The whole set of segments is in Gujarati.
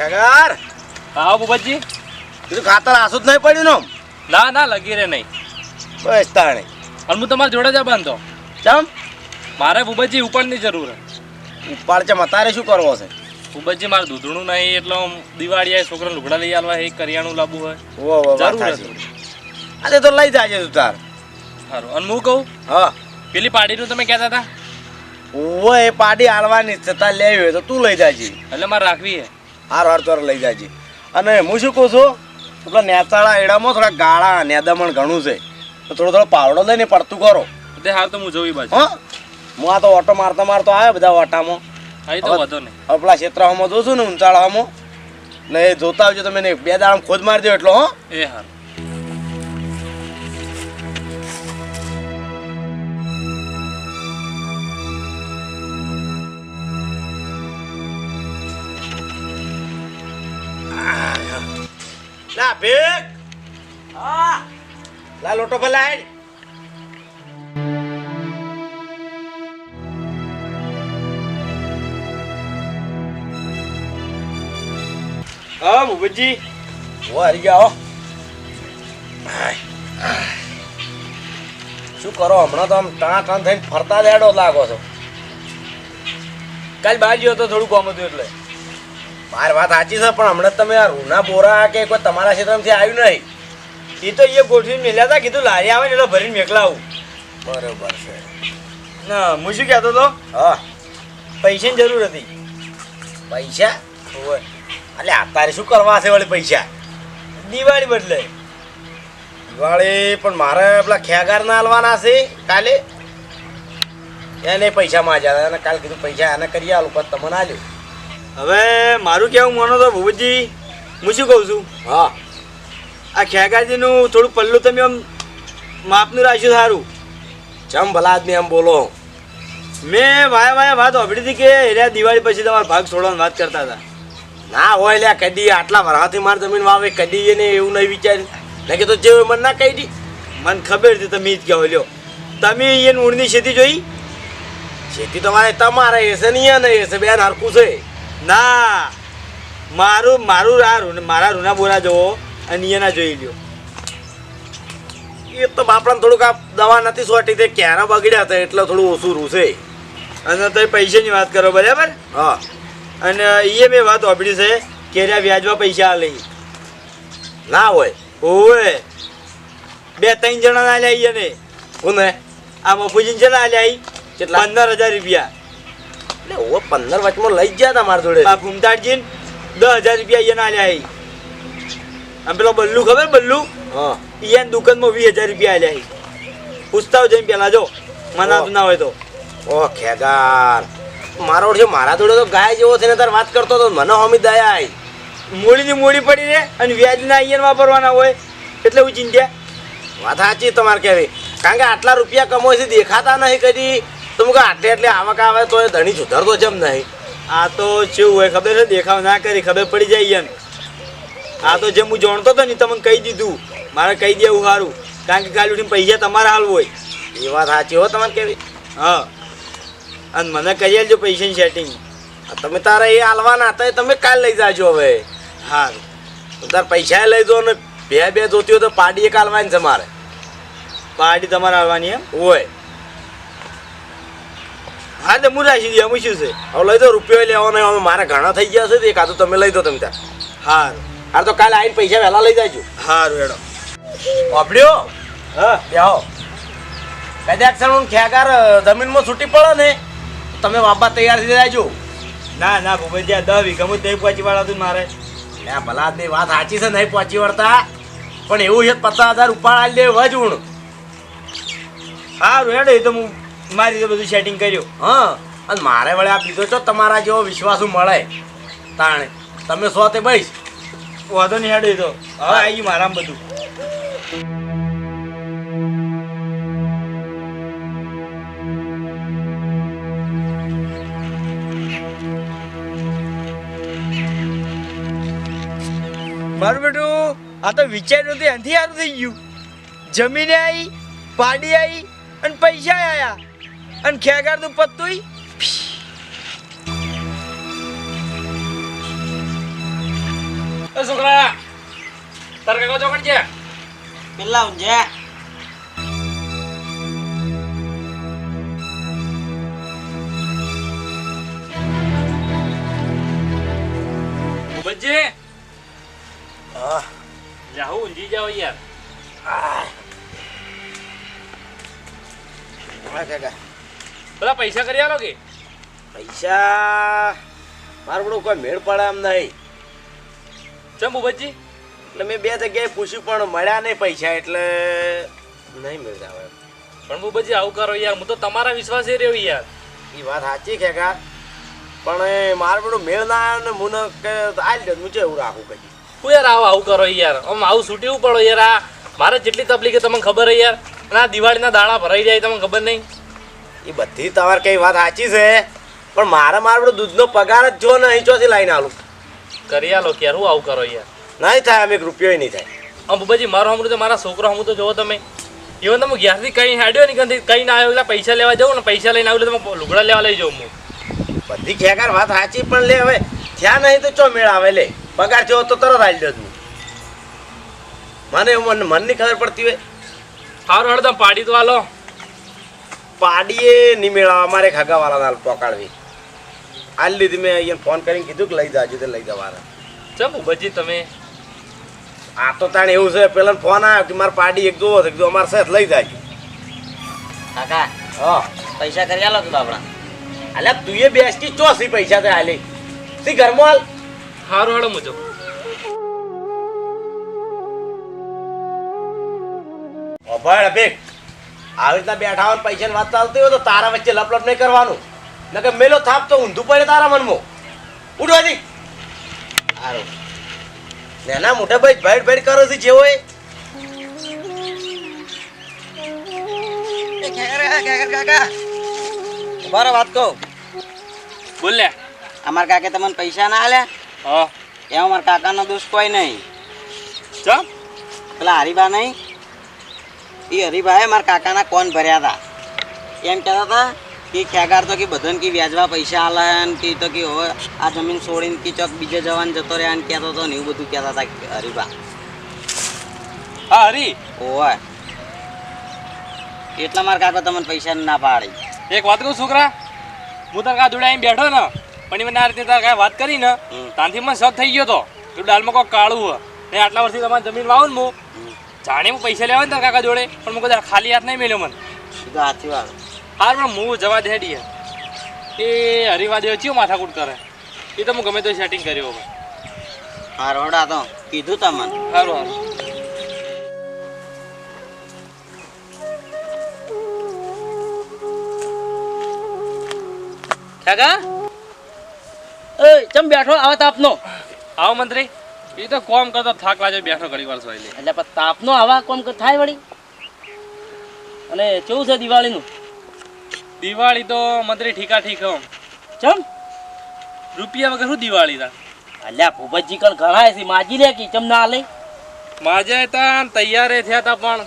કાકાર હા બુબજી? કીધું ખાતર આસું જ નહીં પડ્યું ને ના ના લગી રે નહીં. બસ તાણે. અને હું તમારા જોડે જ બાંધતો ચમ? મારે બુબજી ઉપાડની જરૂર હે ઉપાડ ચમ મતારે શું કરવો છે? બુબજી મારે દૂધણું નહીં એટલે દિવાળી આવે છોકરાને લુગડા લઈ આવવા એ કરિયાણું લાવવું હોય. જરૂર. આજે તો લઈ જાજે તું તાર. સારું. અને હું કહું? હા. પેલી પાડીનું તમે કહેતા હતા? ઓવો એ પાડી આલવાની છતાં છે લેવી હોય તો તું લઈ જાજે. એટલે મારે રાખવી છે. હાર હાર ચોર લઈ જાય છે. અને હું શું કહું છું? પેલા નેતાળા એડામાં થોડા ગાળા નેદામણ ઘણું છે. તો થોડો થોડો પાવડો લઈને પડતું કરો. તે હાર તો હું જોઈ બાજુ. હા? હું આ તો ઓટો મારતા મારતો આવ્યો બધા ઓટામાં. અહીં તો વધો નહીં. હવે પેલા ક્ષેત્રમાં જોશું ને ઊંચાળામાં. ને એ જોતા આવજો તમે બે દાડા ખોદ મારી દો એટલો હો? એ હાર. લા ભેગ. હા. લા લોટો ભલાઈ હા ભૂપતજી. ઓ હરી ગયા હો. શું કરો હમણાં તો આમ ટાણા ટાણ થઈને ફરતા દેડો લાગો છો. કાલ બહાર હતો તો થોડું કામ હતું એટલે. મારી વાત સાચી છે પણ હમણાં તમે આ રૂના બોરા કે કોઈ તમારા ક્ષેત્રમાંથી આવ્યું નહીં. એ તો એ ગોઠવીને મેલ્યા હતા કીધું લારી આવે ને એટલે ભરીને મેકલાવું. બરોબર છે. ના હું શું કહેતો હતો? હા. પૈસાની જરૂર હતી. પૈસા? એટલે અત્યારે શું કરવા છે વળી પૈસા? દિવાળી બદલે. દિવાળી પણ મારે પેલા ખેગાર ના હાલવાના છે કાલે. એને પૈસા માં હતા અને કાલે કીધું પૈસા એને કરી આલું પણ તમને આલ્યું હવે મારું કહેવું માનો તો ભૂપતજી હું શું કહું છું? હા. આ ખેગાજીનું થોડું પલ્લું તમે આમ માપનું રાખ્યું સારું. ચમ ભલા આદમી એમ બોલો. મેં વાયા વાયા વાત સાંભળી હતી કે એરિયા દિવાળી પછી તમારા ભાગ છોડવાની વાત કરતા હતા. ના હોય લ્યા કદી આટલા વરાથી મારે જમીન વાવે કદી એને એવું નહીં વિચાર્યું. નહીં તો જે મને ના કહી દી. મને ખબર હતી તમે જ કહો લ્યો. તમે અહીંયા ઊંડની ખેતી જોઈ? ખેતી તમારે તમારે ને અહીંયા નહીં હશે બેન હરખું છે. ના. મારું મારું આ રૂ- મારા રૂના બોરા જોવો અને અહીંયાના જોઈ લ્યો. એ તો બાપડાને થોડુંક આ દવા નથી સોટી તે ક્યારે બગડ્યા હતા એટલે થોડું ઓછું રૂસે અને તમે પૈસાની વાત કરો બરાબર? હા. અને એ મેં વાત સાંભળી છે કે એરિયા વ્યાજમાં પૈસા લઈ ના હોય. ઓવે. બે ત્રણ જણા ના આલ્યા ને કોને? આ મફુજીને છે ના? કેટલા? પંદર હજાર રૂપિયા. એટલે ઓ પંદર વચમાં લઈ ગયા હતા મારા જોડે. આ ફૂમતાડજીને દસ હજાર રૂપિયા અહીંયા ના લ્યા આમ પેલો બલ્લુ ખબર બલ્લુ? હા. ઈયાની દુકાનમાં વીસ હજાર રૂપિયા લ્યા. પૂછતા જઈને પેલા જો મના ના હોય તો. ઓ ખેગાર. મારો ઓળખે મારા જોડે તો ગાય જેવો છે ને તાર વાત કરતો તો મને હમી દયા આવી મૂડીની મૂડી પડી રહે અને વ્યાજના અહીંયા વાપરવાના હોય એટલે હું ચિંત્યા વાત સાચી તમારે કહેવી. કારણ કે આટલા રૂપિયા કમાય છે દેખાતા નહીં કદી. તો મુકે આટલે એટલે આવક આવે તો એ ધણી સુધારતો જેમ નહીં. આ તો કેવું હોય ખબર છે? દેખાવ ના કરી, ખબર પડી જાય એમ આ તો જેમ હું જાણતો હતો ને તમને કહી દીધું. મારે કહી દેવું સારું. કારણ કે કાલ ઉઠીને પૈસા તમારા હાલ હોય. એ વાત સાચી હો તમારે કેવી? હા. અને મને કહી આલજો પૈસાની સેટિંગ તમે તારા એ હાલવાના હતા એ તમે કાલ લઈ જાજો હવે. હા. તાર પૈસા લઈ દો ને બે બે જોતી હોય તો પાડી એક હાલવાની છે મારે. પાર્ટી તમારે હાલવાની એમ? ઓય હા તો હું રાખી દઈએ શું છે? હવે લઈ દો રૂપિયો લેવાનો અમે મારા ઘણા થઈ ગયા છે તો તમે લઈ દો તમે ત્યાં. સારું હાર તો કાલે આવીને પૈસા વહેલા લઈ જાજો. સારું હેડો. ઓપડ્યો હા. બેહો. કદાચ ક્ષણ ખેગાર જમીનમાં છૂટી પડે ને તમે વાપા તૈયાર થઈ જાજો. ના ના ભૂપેજી આ દસ હું નહીં પહોંચી વાળા હતું મારે. ના ભલા વાત સાચી છે નહીં પહોંચી વળતા. પણ એવું છે પચાસ હજાર ઉપાડ આવી દે વજુણ. હા હેડો એ તો હું મારી રીતે બધું સેટિંગ કર્યું. હા, અને મારે વળે આ બીજો છો તમારા જેવો વિશ્વાસ મળે. તાણે, તમે સો તે બઈશ વાંધો નહીં, હેડો તો. હવે આવી મારામાં બધું. મારું બેટું, આ તો વિચાર્યું એનાથી સારું થઈ ગયું. જમીને આવી પાડી આવી અને પૈસા આયા. અને ખેગારનું પત્તું એ છોકરા તારે કાકા ચોકડ છે પેલા ઊંઝા. પૈસા કરી આલો કે? પૈસા મારું બધું કોઈ મેળ પડે એમ નહીં. ચમ ભૂપતજી એટલે મેં બે જગ્યાએ પૂછ્યું પણ મળ્યા નહીં પૈસા એટલે નહીં મળ્યા હવે. પણ ભૂપતજી આવું કરો યાર હું તો તમારા વિશ્વાસે રહ્યો યાર. એ વાત સાચી છે કા? પણ મારું બધું મેળ ના આવ્યો ને મુને કે આલ દે હું એવું રાખું કઈ. હું યાર આવું આવું કરો યાર. આમ આવું છૂટ્યું પડો યાર આ મારે જેટલી તકલીફ તમને ખબર હે યાર? અને આ દિવાળીના દાડા ભરાઈ જાય તમને ખબર નહીં? એ બધી તમારે કઈ વાત સાચી છે. પણ મારે મારું દૂધનો પગાર જ જો નહીં ચોથી લાઈને આલું. કરી આલો કે હું આવું કરો યાર. નહીં થાય અમે એક રૂપિયો નહીં થાય. આમ ભૂપતજી મારો હમણાં તો મારા છોકરો હમણાં તો જોવો તમે. ઇવન તમે ઘેરથી કઈ હાડ્યો ને કંઈ કઈ ના આવ્યો એટલે પૈસા લેવા જાઉં ને પૈસા લઈને આવું એટલે તમે લુગડા લેવા લઈ જાઉં હું બધી ખેકાર વાત સાચી પણ લે હવે થયા નહીં તો ચો મેળ આવે લે. પગાર જેવો તો તરત આવી દે મને એવું મન મનની ખબર પડતી હોય. સારું હળદમ પાડી તો આલો. પાડીએ નહીં મેળવવા અમારે ખગાવાળા પકડવી. આજ લીધી મેં અહીંયા ફોન કરીને કીધું કે લઈ જાજો તે લઈ જવાના. ચમ બજી તમે? આ તો તાણે એવું છે પેલા ફોન આવ્યો કે મારે પાડી એક જોવો છે અમારે સાથે લઈ જાય. કાકા હા. પૈસા કરી આલો કે બાપડા અલ્યા તું એ બેસતી ચોસી પૈસા તે હાલે તી ઘરમાં હાલ? સારું હળો મુજો. અભાડ અભિક. આવી રીતના બેઠા હોય પૈસા પૈસાની વાત ચાલતી હોય તો તારા વચ્ચે લપલપ નહીં કરવાનું. નકર મેલો થાપ તો ઊંધું પડે તારા મનમાં. ઉઠવાથી સારું નેના મોટા ભાઈ ભેડ ભેડ કરો છે જેવો એ. કાકા? બરાબર વાત કહું. બોલ લે. અમાર કાકે તમને પૈસા ના આલે? હા. એ અમાર કાકાનો દોષ કોઈ નહીં. ચમ? પેલા હરીબા નહીં? એ હરીભાએ મારા કાકાના કોણ ભર્યા હતા એમ કહેતા હતા કે ખેગાર તો કે બધાને કે વ્યાજવા પૈસા આલા ને કે તો કે હવે આ જમીન છોડીને કે ચોક બીજે જવાન જતો રહ્યા ને કહેતો હતો ને એવું બધું કહેતા હતા હરિભા. હા હરી. ઓય. એટલા મારા કાકા તમને પૈસા ના પાડી. એક વાત કહું છોકરા હું તાર કા જોડે અહીં બેઠો ને પણ મને આ રીતે તારે કાંઈ વાત કરી ને. ત્યાંથી મને શક થઈ ગયો તો. તું ડાલમાં કોઈ કાળું હે ને આટલા વર્ષથી તમારી જમીન વાવું ને હું. જાણે હું પૈસા લેવા ને તારા કાકા જોડે પણ હું કદાચ ખાલી હાથ નહીં મેલ્યો મને. સીધા હાથી વાળો. હાર પણ હું જવા દે હેડી એ હરિવા દેવ ચિયો માથાકૂટ કરે? એ તો હું ગમે તો સેટિંગ કર્યો હવે હા રોડા તો કીધું તમને. સારું સારું કાકા? એ ચમ બેઠો આવા તાપનો? આવો મંત્રી. એ તો કોમ કરતો થાક લાગે બેઠો ઘણી વાર સોઈ લે. એટલે પણ તાપનો આવા કોમ થાય વળી? અને કેવું છે દિવાળીનું? દિવાળી તો મંત્રી ઠીકા ઠીક હમ. ચમ? રૂપિયા વગર શું દિવાળી તા? અલ્યા ભૂપતજી કણ ઘણા છે માજી લે કે ચમ ના લે? માજે તા તૈયાર થયા તા પણ.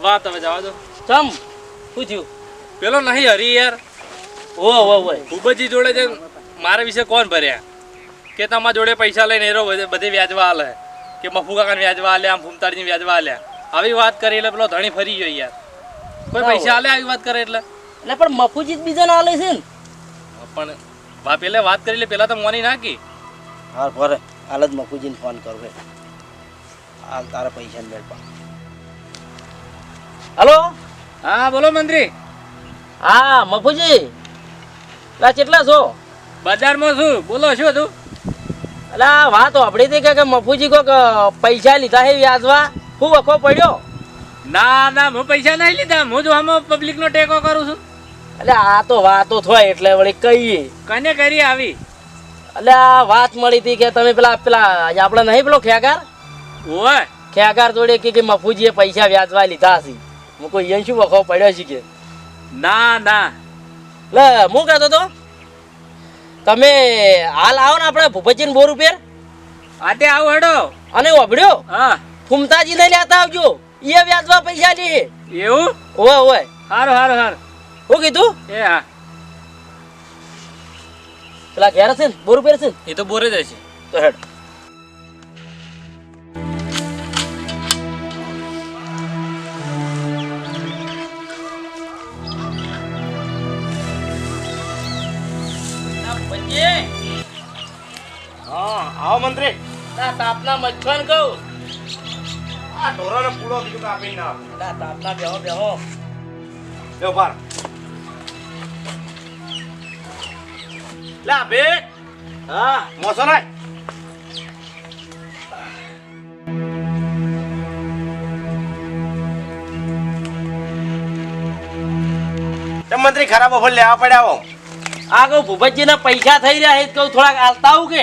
વાત હવે જવા દો. ચમ? શું થયું? પેલો નહીં હરી યાર. ઓ ઓ ભૂપતજી જોડે જે મારા વિશે કોણ ભર્યા? કે તમારા જોડે પૈસા લઈને એરો બધે વ્યાજવા આલે. કે મફુ કાકાને વ્યાજવા આલ્યા આમ ફૂમતાડીને વ્યાજવા આલ્યા આવી વાત કરી એટલે પેલો ધણી ફરી ગયો યાર. કોઈ પૈસા આલે આવી વાત કરે એટલે? એટલે પણ મફુજી બીજા ના લે છે ને. પણ વા પેલે વાત કરી લે પેલા તો મોની નાખી. હા ભરે. હાલ જ મફુજીને ફોન કરું. હે હાલ તારા પૈસા ને મેળપા. હલો? હા બોલો મંત્રી. હા મફુજી. લા કેટલા છો? બજારમાં શું બોલો શું તું આ વાત આપડી હતી કે કે મફુજી કોક પૈસા લીધા છે વ્યાજવા? હું વખો પડ્યો? ના ના હું પૈસા નહીં લીધા. હું જો આમાં પબ્લિકનો ટેકો કરું છું. એટલે આ તો વાતો થાય એટલે વળી કહીએ. કને કરી આવી? એટલે આ વાત મળી હતી કે તમે પેલા પેલા આપણે નહીં પેલો ખેગાર? ઓય. ખેગાર જોડે કે કે મફુજીએ પૈસા વ્યાજવા લીધા હશે હું કોઈ યન શું વખો પડ્યો છે કે? ના ના. લે હું કહેતો તો? તમે હાલ આવો ને આપણે ભૂપતજી બોર ઉપર. આતે આવો હેડો. અને ઓભળ્યો હા. ફૂમતાજીને લેતા આવજો. એ વ્યાજમાં પૈસા લે. એવું? ઓય ઓય હારો હારો સારું હું કીધું? એ હા. પેલા ઘેર છે ને? બોર ઉપર છે એ તો બોરે જ છે તો હેડ. તાપના મચ્છન કહું. આ ઢોરાનો પૂળો બીજું કાપી ના. ના તાપના બેહો બેહો. બેહો બાર. લા બે. હા મોસો લાય. મંત્રી ખરાબ ઓફર લેવા પડ્યા આવો આ કહું ભૂપતજીના પૈસા થઈ રહ્યા છે કહું થોડાક આલતા આવું કે?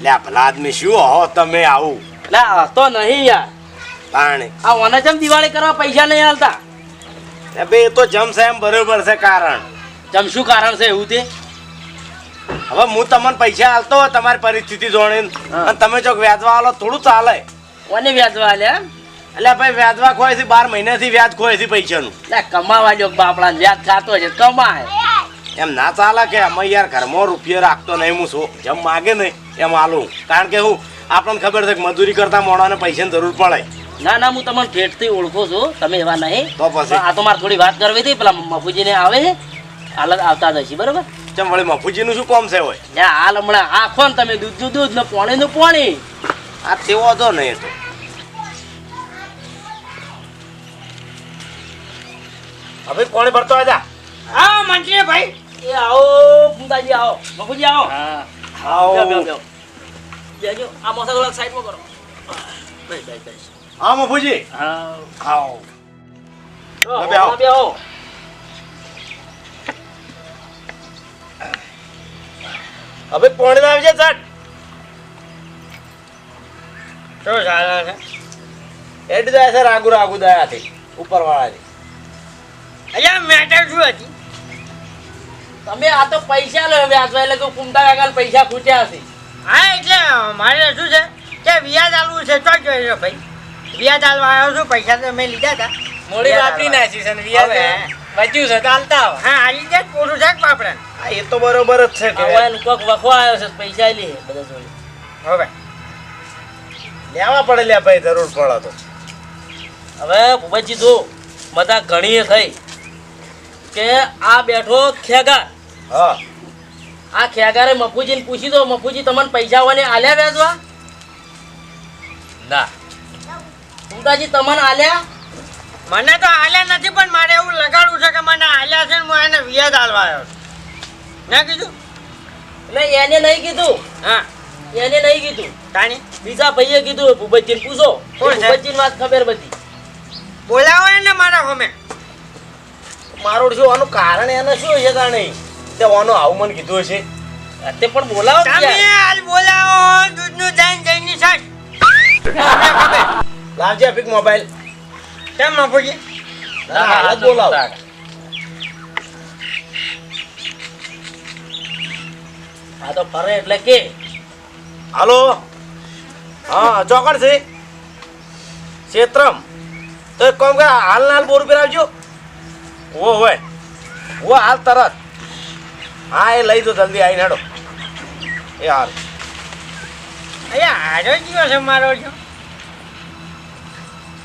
લ્યા ભલા આદમી શું? હો તમે આવું. લે તો નહીં યાર. તાણે. આ ઓને જેમ દિવાળી કરવા પૈસા નહીં આલતા. એ બે એ તો જમશે એમ બરોબર છે કારણ. જમ શું કારણ છે એવું તે? હવે હું તમને પૈસા હોય તમારી પરિસ્થિતિ જોણીને. અને તમે જો વ્યાજવા આલો થોડું ચાલે. કોને વ્યાજવા આલ્યા એટલે ભાઈ વ્યાજવા ખોય છે બાર મહિનાથી વ્યાજ ખોય છે પૈસાનું. ના કમાવા જો બાપડા વ્યાજ ખાતો છે કમાય. એમ ના ચાલે કે અમે યાર ઘરમાં રૂપિયો રાખતો નહીં હું શું? જેમ માગે નહીં એમ હાલું કારણ કે હું આપણને ખબર છે કે મજૂરી કરતા મોડાને પૈસાની જરૂર પડે. ના ના હું તમને ઠેઠથી ઓળખું છું તમે એવા નહીં. તો પછી? આ તો મારે થોડી વાત કરવી હતી પેલા મફુજીને આવે છે. હાલ આવતા જશે બરોબર? ચમ વળી મફુજીનું શું કોમ છે હોય ના હાલ હમણાં આખો ને તમે દૂધનું દૂધ ને પોણીનું નું પાણી. આ તેવો તો નહીં તો હવે કોણે ભરતો હતા હા મંત્રી ભાઈ. એ આવો ફૂંદાજી આવો મફુજી આવો હા આવો. બેહો, બેહો. આ મોસા થોડાક સાઈડમાં કરો બેસ, બેસ, બેસ. હા મફુજી હા આવો બેહો, બેહો. હવે પોણે આવી જાય સટ શું ચાલે છે એડ જાય છે રાગુ રાગુ દયાથી ઉપર વાળાથી અહીંયા મેટર શું હતી તમે આ તો પૈસા લો વ્યાજ એટલે કે કુમતા કાકા પૈસા ખૂટ્યા છે હા એટલે મારે શું છે કે વ્યાજ આલવું છે તો જોઈએ ભાઈ. વ્યાજ આલવા આવ્યો છું પૈસા તો મેં લીધા હતા. મોડી વાપરી નાખી છે વ્યાજ. બચ્યું છે તો હાલતા આવો. હા આલી જાય પોતું છે પાપડા. એ તો બરોબર જ છે કે હવે કોક વખો આવ્યો છે પૈસા લે બધા જોડે. હવે. લેવા પડે લે ભાઈ જરૂર પડે તો. હવે ભૂપતજી જો બધા ઘણી થઈ કે આ બેઠો ખેગાર. હા. આ ખેગારે મફુજીને પૂછી દો મફુજી તમને પૈસા વાને આલ્યા વ્યાજવા ના. કુમતાજી તમને આલ્યા? મને તો હાલ્યા નથી પણ મારે એવું લગાડવું છે કે મને હાલ્યા છે હું એને વ્યાજ આલવા આવ્યો ના કીધું? એટલે એને નહીં કીધું? હા. એને નહીં કીધું? તાણી? બીજા ભાઈએ કીધું ભૂપતજીને પૂછો? ભૂપતજીની વાત ખબર બધી. બોલાવો એને મારા હોમે મારું શું આનું કારણ એને શું છે તાણે તે ઓનું આવું મને કીધું હશે. તે પણ બોલાવો તમે હાલ બોલાવો દૂધનું દાન જઈની સાથ લાવજે અભિક મોબાઈલ. કેમ મફુજી હાલ બોલાવો. આ તો ફરે એટલે કે. હાલો? હા ચોકડ છે. ક્ષેત્રમ. તો એક કામ કર હાલ ના હાલ બોર ઉપર આવજો. ઓ હોય ઓ હાલ તરત. હા એ લઈ દો જલ્દી આવીને હેડો. એ હાલ. અહીંયા હારો જીવો છે મારો જો.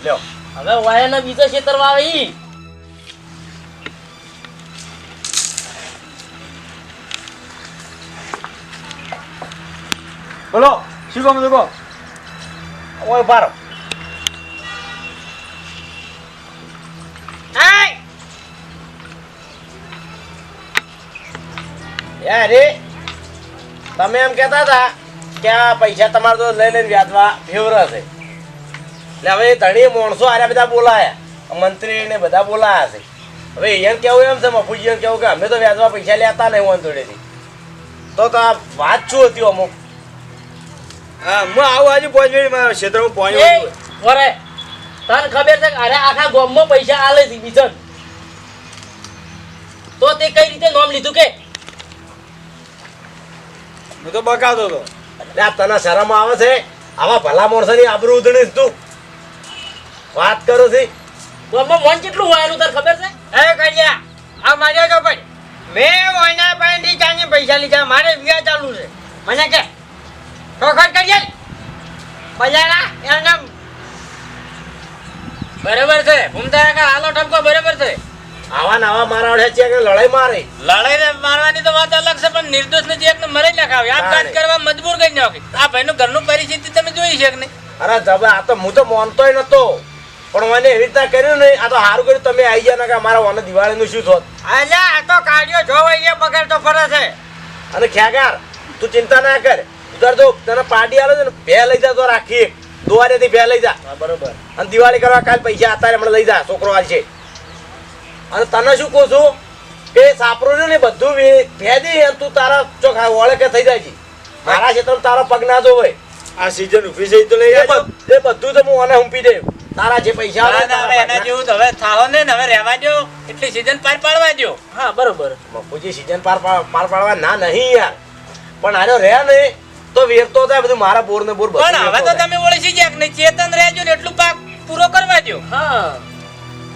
લ્યો. હવે વાયાના બીજા ક્ષેત્રમાં આવે બોલો શું કામ લોકો ઓય બારો યાર તમે એમ કહેતા હતા કે આ પૈસા તમારે તો લઈ લઈને વ્યાજવા ફેવર હશે એટલે હવે ધણી માણસો આર્યા બધા બોલાયા. મંત્રી ને બધા બોલાયા છે. હવે એને કેવું એમ છે મફુજી એમ કેવું કે અમે તો વ્યાજવા પૈસા લેતા નહીં ઓન જોડેથી તો તો આ વાત શું હતી અમુક? હા હું આવું આજે મારા ક્ષેત્રમાં પહોંચ્યો વરે તને ખબર છે અરે આખા ગામમાં પૈસા આલે છે બીજન તો તે કઈ રીતે નામ લીધું કે હું તો બકાતો હતો. એટલે તને શરમ આવે છે? આવા ભલા માણસોની આબરૂ ઉધણીશ તું. વાત કરો તો આમાં મન કેટલું હોય એનું તને ખબર છે? એ કડિયા આ માર્યો તો ભાઈ. મેં ઓના પાસેથી ચાની પૈસા લીધા મારે વ્યાજ ચાલુ છે. મને કે ખોખર કરીએ? બજારા એના બરાબર છે. ભૂમતા કા હાલો ઠપકો બરાબર છે. આવા નવા મારા છે કે લડાઈ મારે? લડાઈ મારવાની તો વાત અલગ છે પણ નિર્દોષ ને જેક ને મરી નાખાવે આપઘાત તાણે. કરવા મજબૂર કરી નાખે. આ ભાઈનું ઘરનું પરિસ્થિતિ તમે જોઈ છે કે નહીં? અરે જબા આ તો હું તો માનતોય નતો. પણ મને એવી રીતના કર્યું ને આ તો સારું કર્યું તમે આવી ગયા ને કે મારા વાને દિવાળીનું શું થોત? અલ્યા આ તો કાઢ્યો જો એ બગડ તો ફરે છે. અને ખ્યાગાર તું ચિંતા ના કર. ઉધાર તો તને પાર્ટી આવે છે ને બે લઈ જા તો રાખી એક. દુવારેથી બે લઈ જા. બરોબર. અને દિવાળી કરવા કાલ પૈસા અત્યારે હમણાં લઈ જા છોકરો છે અને તને શું કહું છું? કે સાપરું રહ્યું ને બધું ભેદી તું તારા ચોક ઓળખે થઈ જાય છે. મારા ક્ષેત્ર તારા પગ ના જોવે. આ સીઝન ઊભી છે તો લઈ એ એ બધું તો હું અને હુંપી દે. તારા જે પૈસા આવે ને ના, ના, હવે એના જેવું હવે થાહો ને ને હવે રહેવા દો એટલી સીઝન પાર પાડવા દો હા બરોબર. બાપુજી સીઝન પાર પાર પાડવા ના નહીં યાર. પણ આનો રહ્યા ને તો વેરતો થાય બધું. મારા બોર ને બોર પણ હવે તો તમે ઓળખી ગયા કે નહીં? ચેતન રહેજો ને એટલું પાક પૂરો કરવા દો હા.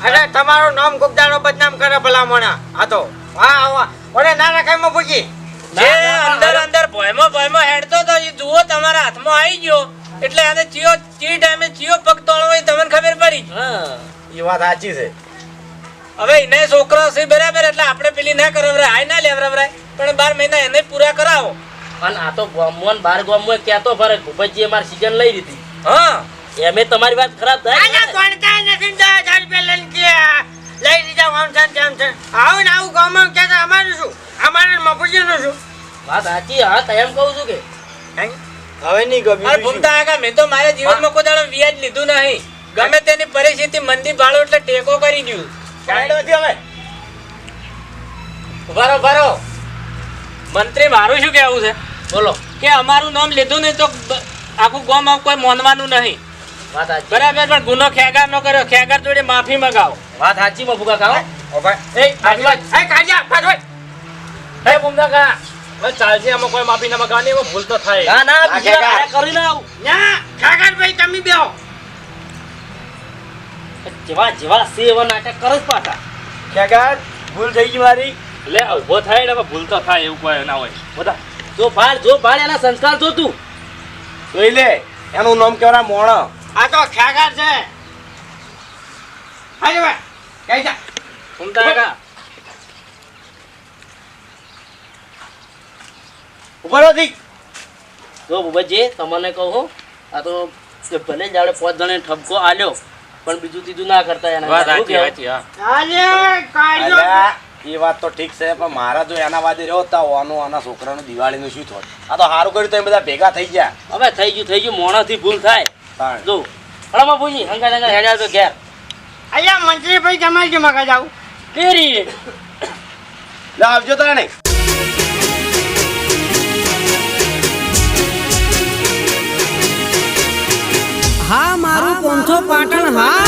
અરે તમારું નામ ગુગદારો બદનામ કરે ભલા મોણા આ તો. વાહ વાહ. ઓરે ના રાખાયમાં પૂછી જે અંદર અંદર ભયમો ભયમો હેડતો તો એ જુઓ તમારા હાથમાં આવી ગયો. એટલે આને ચિયો ચી ટાઈમે ચિયો પગ તોડવો એ તમને ખબર પડી. હા. એ વાત સાચી છે. હવે એને છોકરો છે બરાબર એટલે આપણે પેલી ના કરવરાય. આય ના લેવરાય પણ બાર મહિના એને પૂરા કરાવો. અને આ તો ગામમાં બાર ગોમો ક્યાં તો ફરક ભૂપતજી અમારી સીઝન લઈ લીધી. હા. એમે તમારી વાત ખરાબ આના થાય ગણતા નથી ને દસ હજાર રૂપિયા લઈને ગયા લઈ લીધા આમ છે તેમ છે. આવું ને આવું ગામમાં કહેતા અમારું શું? અમારે મફુજીનું શું? વાત સાચી હા તો એમ કહું છું કે હવે નહીં ગમ્યું અરે? ભૂમતા આગા મેં તો મારા જીવનમાં કોઈ દાડો વ્યાજ લીધું નહીં. ગમે તેની પરિસ્થિતિ મંદી ભાળો એટલે ટેકો કરી દઉં નથી હવે. ઉભારો ઉભારો મંત્રી મારું શું કહેવું છે? બોલો. કે અમારું નામ લીધું નહીં તો આખું ગામ કોઈ મોનવાનું નહીં. બરાબર પણ ગુનો ખેગાર નો કર્યો. ખેગાર જોડે માફી મગાવો. વાત સાચી માં ભૂગા ખાવ એ કાઢ્યા પાછળ હે ભૂમતા કા ચાલશે આમાં કોઈ માફી ના મંગાવવાની એમાં ભૂલ તો થાય. ના ના આ બીજી વાર ખેગાર. આયા કરી ના આવું ના તમે બેહો. જેવા જેવા છે એવા નાટક કરો જ પાછા. ભૂલ થઈ ગઈ મારી. લે ઊભો થાય ને ભૂલ તો થાય એવું કોઈ ના હોય. બધા. જો ભાળ જો ભાળ એના સંસ્કાર જો તું. જોઈ લે એનું નામ કેવડા મોણ. આ તો ખ્યાગાર છે. હાજી ભાઈ કઈ જા. ઘૂમતા કા? ઉપર નથી જો. ભૂપતજી તમને કહું આ તો ભલે જ આપણે પાંચ જણે ઠપકો આલ્યો પણ બીજું ત્રીજું ના કરતા એના વાત સાચી સાચી હા. એ વાત તો ઠીક છે પણ મારા જો એના વાદે રહ્યો તા ઓનો આના છોકરાનું દિવાળીનું શું થોત આ તો સારું કર્યું તો એ બધા ભેગા થઈ ગયા. હવે થઈ ગયું થઈ ગયું મોણાથી ભૂલ થાય. જો હળમાં ભૂજી હંગા હંગા હેડ્યા તો ઘેર. અહીંયા મંત્રીભાઈ તમારે જે મગજ આવું કેરી. લે આવજો તાણે. હા મારું પોંથો પાટણ હા.